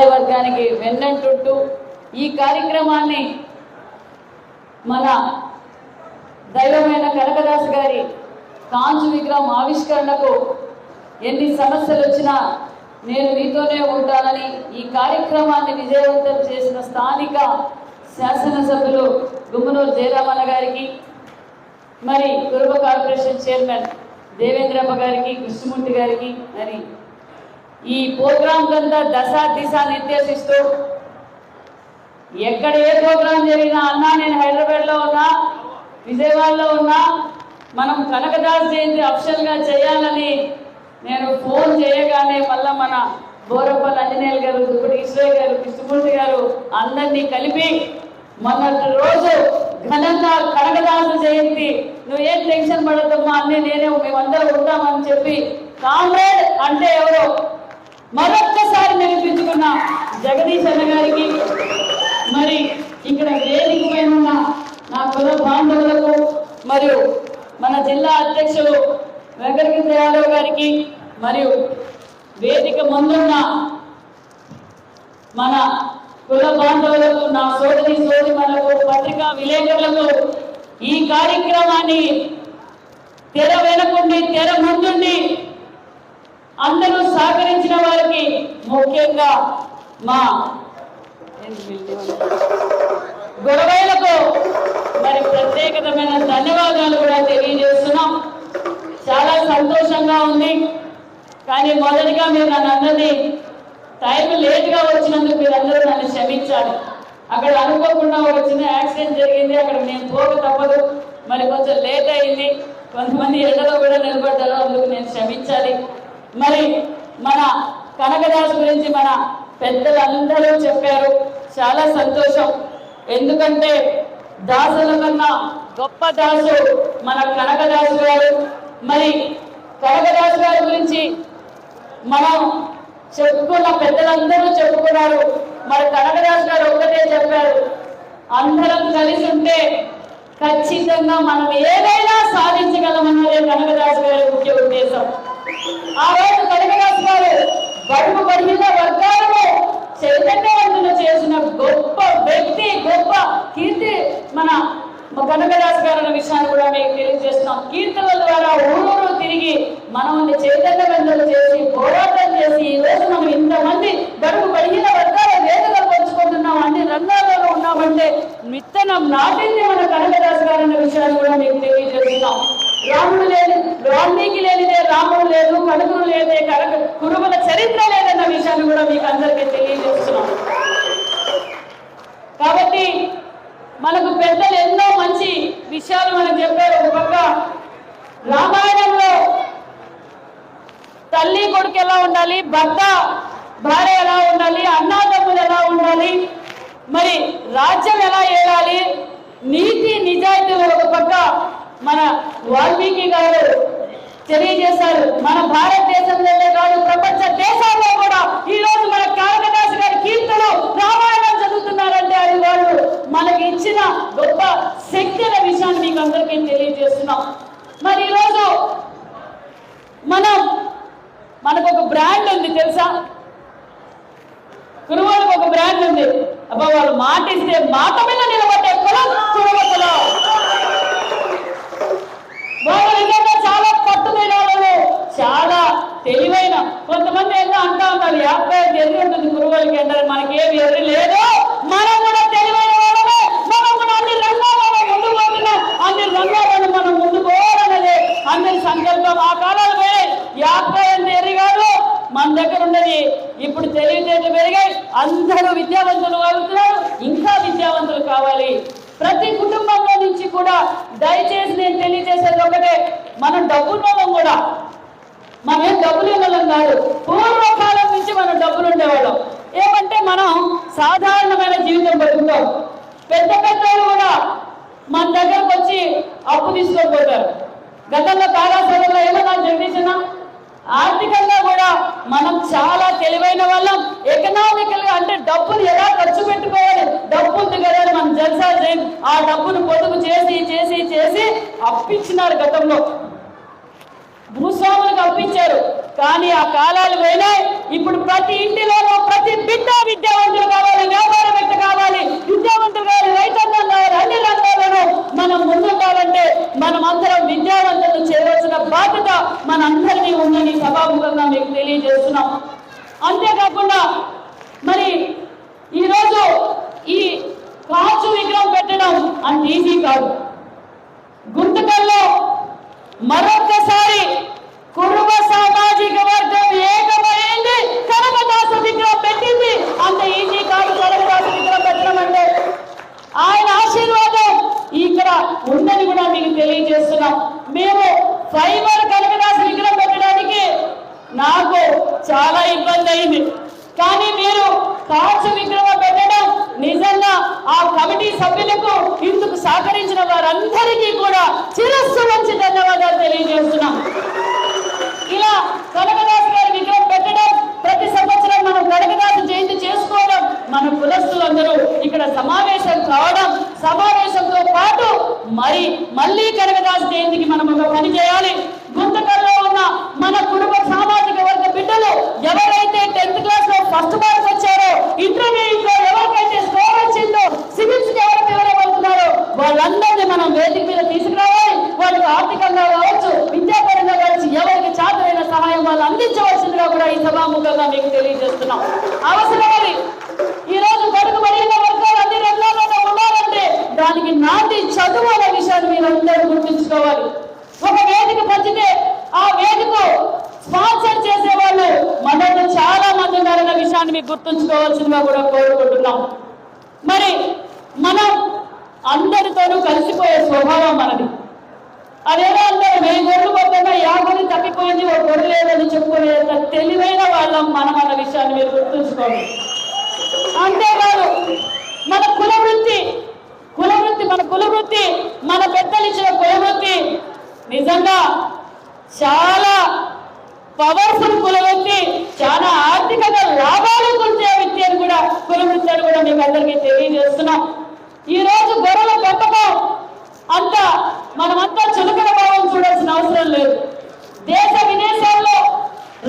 సమాజ వర్గానికి వెన్నంటుంటూ ఈ కార్యక్రమాన్ని మన దైవమైన కనకదాస్ గారి కాంచు విగ్రహం ఆవిష్కరణకు ఎన్ని సమస్యలు వచ్చినా నేను మీతోనే ఉంటానని ఈ కార్యక్రమాన్ని విజయవంతం చేసిన స్థానిక శాసనసభ్యులు గుమ్మనూరు జయరామన్న గారికి మరి కురుబ కార్పొరేషన్ చైర్మన్ దేవేంద్రమ్మ గారికి కృష్ణమూర్తి గారికి మరి ఈ ప్రోగ్రాం కింద దశ దిశ నిర్దేశిస్తూ ఎక్కడ ఏ ప్రోగ్రాం జరిగినా అన్నా నేను హైదరాబాద్లో ఉన్నా విజయవాడలో ఉన్నా మనం కనకదాస్ జయంతి అఫిషియల్గా చేయాలని నేను ఫోన్ చేయగానే మళ్ళా మన బోరపల్లి అంజనేయులు గారు దుప్పటి ఈశ్వర్ గారు కృష్ణమూర్తి గారు అందరినీ కలిపి మొన్నటి రోజు ఘనంగా కనకదాసు జయంతి నువ్వు ఏం టెన్షన్ పడద్దమ్మా అన్నీ నేనే మేమందరం ఉంటామని చెప్పి కామ్రేడ్ అంటే ఎవరో మరొక్కసారి నిరూపించుకున్న జగదీష్ అన్న గారికి మరి ఇక్కడ వేదిక పైన ఉన్న నా కుల బాంధవులకు మరియు మన జిల్లా అధ్యక్షులు వెంకటకృష్ణ యాదవ్ గారికి మరియు వేదిక ముందున్న మన కుల బాంధవులకు నా సోదరి సోదరిమణులకు పత్రికా విలేకరులకు ఈ కార్యక్రమాన్ని తెర వెనకుండి తెర ముందుండి అందరూ సహకరించిన వారికి ముఖ్యంగా మా గొడవలకు మరి ప్రత్యేకతమైన ధన్యవాదాలు కూడా తెలియజేస్తున్నాం. చాలా సంతోషంగా ఉంది. కానీ మొదటిగా మీరు నన్ను అన్నది టైం లేట్గా వచ్చినందుకు మీరు అందరూ నన్ను క్షమించాలి. అక్కడ అనుకోకుండా ఒక చిన్న యాక్సిడెంట్ జరిగింది. అక్కడ నేను పోక తప్పదు. మరి కొంచెం లేట్ అయింది. కొంతమంది ఎండలో కూడా నిలబడ్డారు. అందుకు నేను క్షమించాలి. మరి మన కనకదాసు గురించి మన పెద్దలందరూ చెప్పారు. చాలా సంతోషం. ఎందుకంటే దాసుల కన్నా గొప్ప దాసు మన కనకదాసు గారు. మరి కనకదాసు గారి గురించి మనం చెప్పుకున్న పెద్దలందరూ చెప్పుకున్నారు. మరి కనకదాసు గారు ఒక్కటే చెప్పారు. అందరం కలిసి ఉంటే ఖచ్చితంగా మనం ఏదైనా సాధించగలమన్నదే కనకదాసు గారి ముఖ్య ఉద్దేశం. ఆ రోజు కనకదాస్ గారు బడుగు బడిన వర్గాలను చైతన్యవంతులు చేసిన గొప్ప వ్యక్తి గొప్ప కీర్తి మన కనకదాస్ గారు అన్న విషయాన్ని కూడా మీకు తెలియజేస్తున్నాం. కీర్తనల ద్వారా ఊరూరు తిరిగి మనల్ని చైతన్యవంతులు చేసి పోరాటం చేసి ఈ రోజు మనం ఇంతమంది బడుగు బడిన వర్గాల వేదికలు పంచుకుంటున్నాం అన్ని రంగాలలో ఉన్నామంటే విత్తనం నాటింది మన కనకదాస్ గారు అన్న విషయాన్ని కూడా మీకు తెలియజేస్తున్నాం. రాముడు లేని వాల్మీకి లేనిదే రాముడు లేదు కనుకలు లేదే కనుక కురుముల చరిత్ర లేదన్న విషయాన్ని కూడా మీకు అందరికీ తెలియజేస్తున్నాం. కాబట్టి మనకు పెద్దలు ఎన్నో మంచి విషయాలు మనకు చెప్పారు. ఒక పక్క రామాయణంలో తల్లి కొడుకు ఎలా ఉండాలి భర్త భార్య ఎలా ఉండాలి అన్నాదమ్ములు ఎలా ఉండాలి మరి రాజ్యం ఎలా ఏడాలి నీతి నిజాయితీలు ఒక పక్క మన వాల్మీకి గారు తెలియజేశారు. మన భారతదేశంలోనే కాదు ప్రపంచ దేశాల్లో కూడా ఈ రోజు మన కాళిదాసు గారి కీర్తనలు రామాయణం చదువుతున్నారంటే అది వాళ్ళు మనకి ఇచ్చిన గొప్ప శక్తి అనే విషయాన్ని మీకు అందరికీ తెలియజేస్తున్నాం. మరి ఈరోజు మనం మనకు ఒక బ్రాండ్ ఉంది తెలుసా? కురువాళ్ళకి ఒక బ్రాండ్ ఉంది. అబ్బా వాళ్ళు మాట ఇస్తే మాట మీద నిలబడ్డే కులం కురువ కులం వాళ్ళు నిజంగా చాలా పట్టుదల వాళ్ళు చాలా తెలివైన కొంతమంది ఏంటో అంటా ఉంటారు యాభై ఎర్రి ఉంటుంది కురువులకి అంటారు మనకి ఏమి ఎర్రి లేదు మనం కూడా తెలివైన వాళ్ళమే మనం కూడా అన్ని రంగాలలో ముందు పోతున్నాం అన్ని రంగాలను మనం ముందు పోవాలన్నదే అందరి సంకల్పం ఆ కాలాలు పోయి యాభై ఎనిమిది ఎర్రి కాదు మన దగ్గర ఉన్నది ఇప్పుడు తెలివితేటలు పెరిగాయి అందరూ విద్యావంతులు అవుతున్నారు ఇంకా విద్యావంతులు కావాలి ప్రతి కుటుంబంలో నుంచి కూడా దయచేసి నేను తెలియజేసేది ఒకటే మనం డబ్బున్నోళ్ళం కూడా మనం ఏం డబ్బులు ఇవ్వలేం కాదు పూర్వకాలం నుంచి మనం డబ్బులు ఉండేవాళ్ళం ఏమంటే మనం సాధారణమైన జీవితం బతుకుతాం. పెద్ద పెద్దలు కూడా మన దగ్గరకు వచ్చి అప్పు తీసుకొని పోతారు. గతంలో కాళాశాలలో ఏమన్నా జగదీశన ఆర్థికంగా కూడా మనం చాలా తెలివైన వాళ్ళం. ఎకనామికల్గా అంటే డబ్బులు ఎలా ఖర్చు పెట్టుకోవాలి? డబ్బు ఉంది కదా మనం జల్సా చేయం ఆ డబ్బును పొదుపు చేసి చేసి చేసి అప్పించినారు గతంలో. భూస్వాములకు అప్పించారు కానీ ఆ కాలాలు పోయినా ఇప్పుడు ప్రతి ఇంటిలోనూ ప్రతి బిడ్డ విద్యావంతులు కావాలి వ్యాపారవేత్త కావాలి. విద్యావంతులు కావాలి రైతాంగం కావాలి అన్ని రంగాల్లోనూ మనం ముందుకోవాలంటే మనం అందరం విద్యావంతులు చేయవలసిన బాధ్యత మన అందరినీ ఉందని సభాముఖంగా మీకు తెలియజేస్తున్నాం. అంతేకాకుండా మరి ఈరోజు ఈ కాచు విగ్రహం పెట్టడం అంత ఈజీ కాదు. గుంతకల్లో సహకరించిన వారందరికీ కూడా చిరస్సు వంచి ధన్యవాదాలు తెలియజేస్తున్నాం. ఇలా కనకదాస్ గారి విగ్రహం పెట్టడం ప్రతి సంవత్సరం మనం కనకదాసు జయంతి చేసుకోవడం మన కులస్తులందరూ ఇక్కడ సమావేశం కావడం సమావేశంతో పాటు మరి మళ్ళీ కనకదాసు జయంతికి మనం ఒక పని చేయాలి. గుంతకల్లో ఉన్న మన కుటుంబ సామాజిక వర్గ బిడ్డలు ఎవరైతే టెన్త్ క్లాస్లో ఫస్ట్ మార్క్స్ వచ్చారో ఇంటర్మీడియట్లో ఎవరికైతే స్కోర్ వచ్చిందో సివిల్స్కి ఎవరు వివరపడుతున్నారో వాళ్ళందరినీ మనం వేదిక మీద తీసుకురావాలి వాళ్ళకి ఆర్థికంగా కావచ్చు విద్యాపరంగా కావచ్చు ఎవరికి చాతురైన సహాయం వాళ్ళు అందించవలసిందిగా కూడా ఈ సభాముఖంగా మీకు తెలియజేస్తున్నాం అవసరమని ఈ రోజు బడుగు బడిన వర్గాలు అన్ని రంగాల్లో ఉండాలంటే దానికి నాటి చదువు అనే విషయాన్ని మీరందరూ గుర్తుంచుకోవాలి ఒక వేదిక పంచితే ఆ వేదిక స్పాన్సర్ చేసే వాళ్ళు మనలో చాలా మంది ఉన్నారన్న విషయాన్ని మీకు గుర్తుంచుకోవాల్సిందిగా కూడా కోరుకుంటున్నాం. మరి మనం అందరితోనూ కలిసిపోయే స్వభావం మనది. అదేదో అందరూ మేము గొర్రెలు పక్కన యా తప్పిపోయింది ఒక గొర్రె లేదని చెప్పుకునేంత తెలివైన వాళ్ళం మనం అన్న విషయాన్ని మీరు గుర్తుంచుకోండి. అంతేకాదు మన కుల వృత్తి కుల వృత్తి మన కుల వృత్తి మన పెద్దలు ఇచ్చిన కుల వృత్తి నిజంగా చాలా పవర్ఫుల్ కుల వృత్తి చాలా ఆర్థికంగా లాభాలు కొలిచే వ్యక్తి అని కూడా కుల కూడా మీకు అందరికీ తెలియజేస్తున్నాం. ఈ రోజు గొర్రెల పెంపకం అంత మనమంతా చులకన భావం చూడాల్సిన అవసరం లేదు. దేశ విదేశాల్లో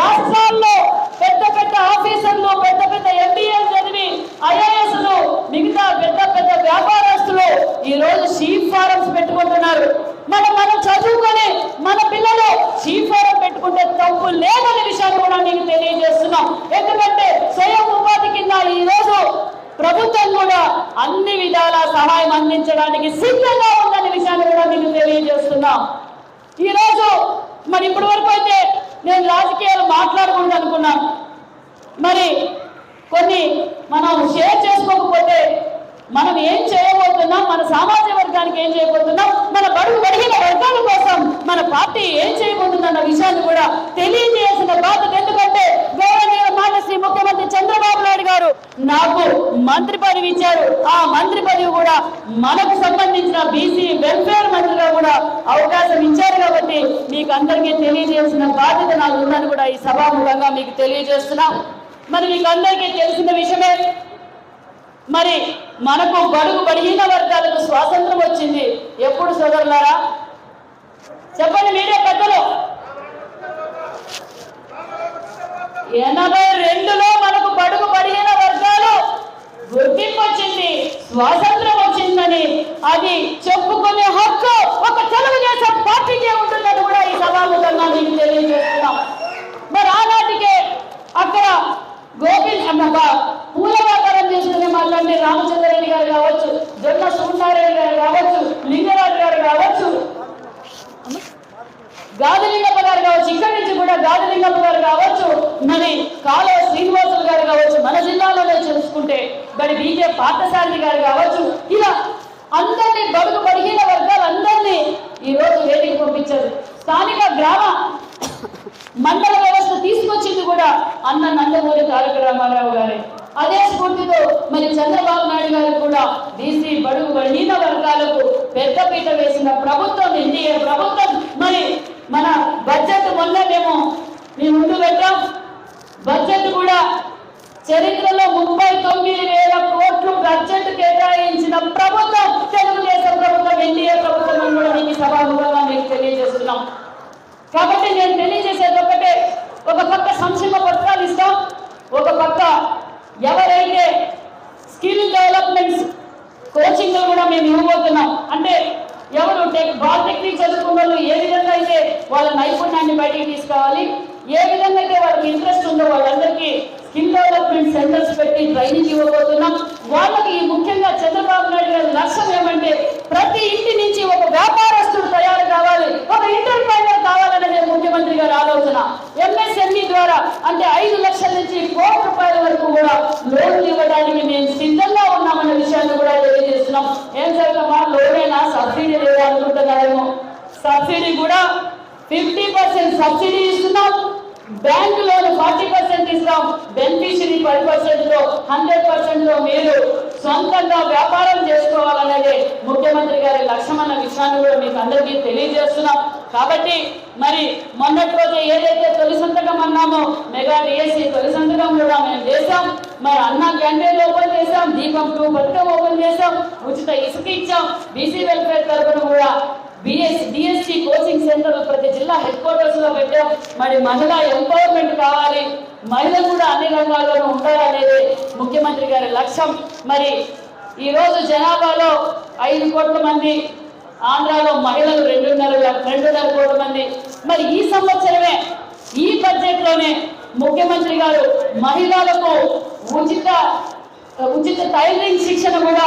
రాష్ట్రాల్లో పెద్ద పెద్ద ఆఫీసర్లు పెద్ద పెద్ద ఎంబీఏలు చదివి ఐఏఎస్లు మిగతా పెద్ద పెద్ద వ్యాపారస్తులు ఈ రోజు షీప్ ఫారమ్స్ పెట్టుకుంటున్నారు. మనం మనం చదువుకొని మన పిల్లలు షీప్ ఫారం పెట్టుకుంటే తప్పు లేదనే విషయాన్ని కూడా మీకు తెలియజేస్తున్నాం ఎందుకంటే స్వయం ఉపాధి కింద ఈ రోజు ప్రభుత్వం కూడా అన్ని విధాల సహాయం అందించడానికి సిద్ధంగా ఉందనే విషయాన్ని కూడా మీకు తెలియజేస్తున్నాం. ఈరోజు మరి ఇప్పటి వరకు అయితే నేను రాజకీయాలు మాట్లాడకూడదు అనుకున్నాను. మరి కొన్ని మనం షేర్ చేసుకోకపోతే మనం ఏం చేయబోతున్నాం? మన సామాజిక వర్గానికి ఏం చేయబోతున్నాం? మన బడుగు బడిగిన వర్గాల కోసం మన పార్టీ ఏం చేయబోతుందన్న విషయాన్ని కూడా తెలియజేయాల్సిన బాధ్యత ఎందుకంటే మాజీ ముఖ్యమంత్రి చంద్రబాబు నాయుడు గారు నాకు మంత్రి పదవి ఇచ్చారు. ఆ మంత్రి పదవి కూడా మనకు సంబంధించిన బీసీ వెల్ఫేర్ మంత్రిగా కూడా అవకాశం ఇచ్చారు కాబట్టి మీకు అందరికీ తెలియజేయాల్సిన బాధ్యత నాకు ఉందని కూడా ఈ సభాముఖంగా మీకు తెలియజేస్తున్నాం. మరి మీకు అందరికీ తెలిసిన విషయమే మరి మనకు బడుగు బలహీన వర్గాలకు స్వాతంత్రం వచ్చింది. ఎప్పుడు సోదరులారా? చెప్పండి మీరే పెద్దలు. ఎనభై రెండులో మనకు పడుగు పడిగిన వర్గాలు గుర్తింపు వచ్చింది స్వాతంత్రం వచ్చిందని అది చెప్పుకునే హక్కు ఒక తెలుగుదేశం పార్టీకే ఉంటుందని కూడా ఈ సభాముఖంగా మీకు తెలియజేస్తున్నాం. మరి ఆనాటికే అక్కడ గోపి అన్న పూల వ్యాపారం చేసుకునే మళ్ళీ రామచంద్రరెడ్డి గారు కావచ్చు జొన్న సూర్యారెడ్డి గారు కావచ్చు లింగరాజు గారు కావచ్చు గాదిలింగప్ప గారు కావచ్చు ఇక్కడి నుంచి కూడా గాదిలింగప్ప గారు కావచ్చు మరి కాలువ శ్రీనివాసులు గారు కావచ్చు మన జిల్లాలోనే చూసుకుంటే మరి బీజే పార్థసారథి గారు కావచ్చు ఇలా అందరినీ బడుగు బడిగిన వర్గాలందరినీ ఈ రోజు వేదిక పంపించారు. స్థానిక గ్రామ మండల వ్యవస్థ తీసుకొచ్చింది కూడా అన్న నందమూరి తారక రామారావు గారే. అదే స్ఫూర్తితో మరి చంద్రబాబు నాయుడు గారు కూడా బీసీ బడుగు బలహీన వర్గాలకు పెద్దపీట వేసిన ప్రభుత్వం ఎన్డీఏ ప్రభుత్వం. మరి మన బడ్జెట్ మొన్న మేము మీ ముందు పెట్టాం. బడ్జెట్ కూడా చరిత్రలో ముప్పై తొమ్మిది వేల కోట్లు బడ్జెట్ కేటాయించిన ప్రభుత్వం తెలుగుదేశం ప్రభుత్వం ఎన్డీఏ ప్రభుత్వం అని కూడా మీకు సభాముఖంగా మీకు తెలియజేస్తున్నాం. కాబట్టి నేను తెలియజేసేది ఒకటే ఒక పక్క సంక్షేమ పథకాలు ఇస్తాం ఒక పక్క ఎవరైతే స్కిల్ డెవలప్మెంట్స్ కోచింగ్లు కూడా మేము ఇవ్వబోతున్నాం. అంటే ఎవరు టెక్ బాలిటెక్నిక్ చదువుకున్న వాళ్ళు ఏ విధంగా అయితే వాళ్ళ నైపుణ్యాన్ని బయటికి తీసుకోవాలి ఏ విధంగా అయితే వాళ్ళకి ఇంట్రెస్ట్ ఉందో వాళ్ళందరికీ స్కిల్ డెవలప్మెంట్ సెంటర్స్ పెట్టి ట్రైనింగ్ ఇవ్వబోతున్నాం. వాళ్ళకి ముఖ్యంగా చంద్రబాబు నాయుడు గారి లక్ష్యం ఏమంటే ప్రతి ఇంటి నుంచి ఒక వ్యాపారస్తుడు తయారు కావాలి ఒక ఇంటర్ప్రైనర్ కావాలనేది ముఖ్యమంత్రి గారి ఆలోచన. ఎంఎస్ఎంఈ ద్వారా అంటే ఐదు లక్షల నుంచి కోటి రూపాయల వరకు కూడా లోన్లు ఇవ్వడానికి మేము సిద్ధంగా ఉన్నామన్న విషయాన్ని కూడా తెలియజేస్తున్నాం. ఏం చేద్దామా లోనైనా? సబ్సిడీ లేదా అనుకుంటున్నారేమో? సబ్సిడీ కూడా ఫిఫ్టీ పర్సెంట్ సబ్సిడీ ఇస్తున్నాం. బ్యాంకు లోన్ ఫార్టీ పర్సెంట్ ఇస్తాం. బెనిఫిషియరీ పది పర్సెంట్లో హండ్రెడ్ పర్సెంట్లో మీరు సొంతంగా వ్యాపారం చేసుకోవాలనేది ముఖ్యమంత్రి గారి లక్ష్యం అన్న విషయాన్ని కూడా మీకు అందరికీ తెలియజేస్తున్నాం. కాబట్టి మరి మొన్నటి రోజు ఏదైతే తొలి సంతకం అన్నామో మెగా డిఎస్సి తొలి సంతకం కూడా మేము చేశాం. మరి అన్న క్యాంటీన్ ఓపెన్ చేశాం దీపం టూ పథకం ఓపెన్ చేశాం. ఉచిత ఇసుక ఇచ్చాం. బీసీ వెల్ఫేర్ తరఫున కూడా బిఎస్ డిఎస్సి కోచింగ్ సెంటర్ ప్రతి జిల్లా హెడ్ క్వార్టర్స్లో పెట్టాం మరి మహిళా ఎంపవర్మెంట్ కావాలి. మహిళలు కూడా అన్ని రంగాల్లోనూ ఉండాలనేది ముఖ్యమంత్రి గారి లక్ష్యం. మరి ఈ రోజు జనాభాలో ఐదు కోట్ల మంది ఆంధ్రాలో మహిళలు రెండున్నర రెండున్నర కోట్ల మంది. మరి ఈ సంవత్సరమే ఈ బడ్జెట్లోనే ముఖ్యమంత్రి గారు మహిళలకు ఉచిత ఉచిత టైలరింగ్ శిక్షణ కూడా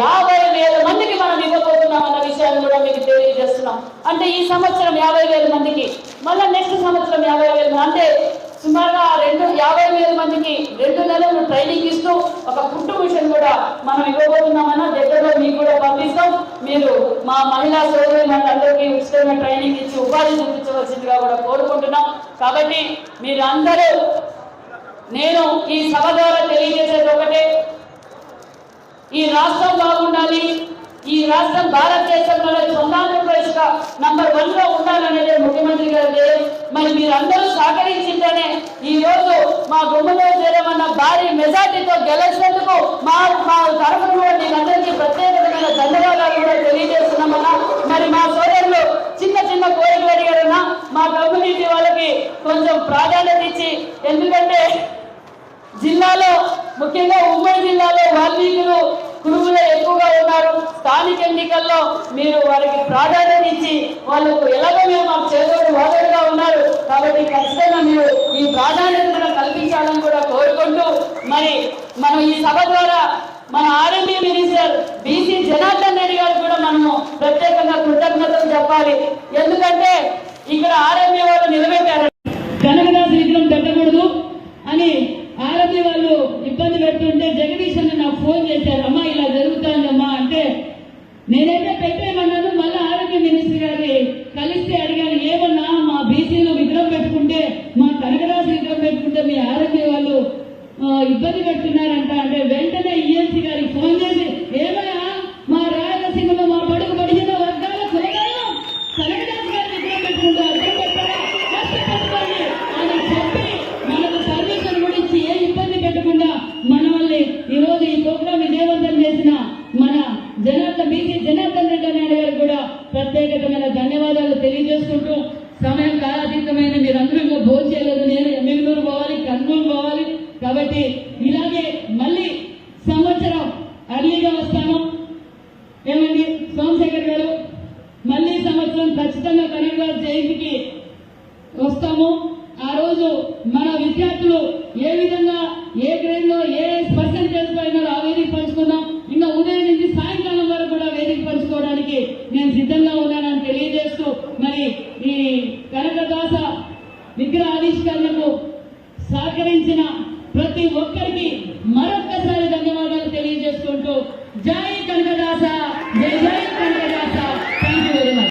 యాభై వేల మందికి మనం ఇవ్వబోతున్నాం అన్న విషయాన్ని కూడా మీకు తెలియజేస్తున్నాం. అంటే ఈ సంవత్సరం యాభై వేల మందికి మళ్ళీ నెక్స్ట్ సంవత్సరం యాభై వేల అంటే సుమారుగా రెండు యాభై వేల మందికి రెండు నెలలు ట్రైనింగ్ ఇస్తూ ఒక కుట్టు మిషన్ కూడా మనం ఇవ్వబోతున్నామన్న దగ్గరలో మీకు కూడా పంపిస్తాం. మీరు మా మహిళా సోదరులందరికీ ఉచితంగా ట్రైనింగ్ ఇచ్చి ఉపాధి చూపించవలసిందిగా కూడా కోరుకుంటున్నాం. కాబట్టి మీరు అందరూ నేను ఈ సభ ద్వారా తెలియజేసేది ఒకటే. ఈ రాష్ట్రం బాగుండాలి ఈ రాష్ట్రం భారతదేశంలో ఆంధ్రప్రదేశ్ నంబర్ వన్లో ఉండాలనేది ముఖ్యమంత్రి గారు మరి మీరందరూ సహకరించిందనే ఈ రోజు మా గుమ్మలో చేరమన్న భారీ మెజార్టీతో గెలిచినందుకు మా మా తరఫున కూడా మీకందరికీ ప్రత్యేకమైన ధన్యవాదాలు కూడా తెలియజేస్తున్నామన్నా. మరి మా సోదరులు చిన్న చిన్న కోరికలు అడిగారన్నా. మా కమ్యూనిటీ వాళ్ళకి కొంచెం ప్రాధాన్యత ఇచ్చి ఎందుకంటే జిల్లాలో ముఖ్యంగా ఉమ్మడి జిల్లాలో వాల్మీకులు కురువులు ఎక్కువగా ఉన్నారు. స్థానిక ఎన్నికల్లో మీరు వారికి ప్రాధాన్యత ఇచ్చి వాళ్ళకు ఎలాగో మీరు మాకు చేదోడు వాదోడుగా ఉన్నారు. కాబట్టి ఖచ్చితంగా మీరు ఈ ప్రాధాన్యతను కల్పించాలని కూడా కోరుకుంటూ మరి మనం ఈ సభ ద్వారా మన RMP minister BC Janardhan Reddy గారు కూడా మనము ప్రత్యేకంగా కృతజ్ఞతలు చెప్పాలి. ఎందుకంటే ఇక్కడ ఆర్ఎంపీ వాళ్ళు నిలబెట్టారు. కనకదాసు విగ్రహం పెట్టకూడదు అని ఆరోగ్య వాళ్ళు ఇబ్బంది పెడుతుంటే జగదీష్ అన్న నాకు ఫోన్ చేశారు అమ్మా ఇలా జరుగుతుందమ్మా అంటే నేనైతే పెట్టేయమన్నాను మళ్ళీ ఆరోగ్య మినిస్టర్ గారి కలిస్తే అడిగాను ఏమన్నా మా బీసీలో విగ్రహం పెట్టుకుంటే మా కనకరాజు విగ్రహం పెట్టుకుంటే మీ ఆరోగ్య వాళ్ళు ఆ, ఇబ్బంది పెడుతున్నారంట అంటే వెంటనే ఈఎన్సీ గారికి ఫోన్ చేసి ఏమయ్యా మా రాయలసీమలో మా బడుగు పడిన వర్గాల కులగాలు కనకరాజు గారి విగ్రహం పెట్టుకుంటే అర్థం పెట్టారా కష్టపడుకోండి అని చెప్పి మనకు పర్మిషన్ కూడా ఇచ్చి ఏ ఇబ్బంది పెట్టకుండా మనల్ని ఈ రోజు ఈ ప్రోగ్రామ్ విజయవంతం చేసిన మన జనార్దన్ బీసీ జనార్దన్ రెడ్డి నాయుడు గారికి కూడా ప్రత్యేకమైన ధన్యవాదాలు తెలియజేసుకుంటూ సమయం కాలాతీతమైన మీరందరూ ఇంకా భోజనం చేయలేదు నేను ఎమ్మెల్యూరు పోవాలి కర్నూలు పోవాలి కాబట్టి ఇలాగే మళ్ళీ సంవత్సరం అర్లీగా వస్తాను ఏమండి సోమశేఖర్ గారు మళ్ళీ సంవత్సరం ఖచ్చితంగా కనకరాజు జయంతికి వస్తాము ఆ రోజు మన విద్యార్థులు ఏ విధంగా ఏ గ్రేడ్లో ఏ పర్సెంటేజ్ పైన ఆ వేదిక పంచుకున్నాం ఇంకా ఉదయం నుంచి సాయంకాలం వరకు కూడా వేదిక పంచుకోవడానికి నేను సిద్ధంగా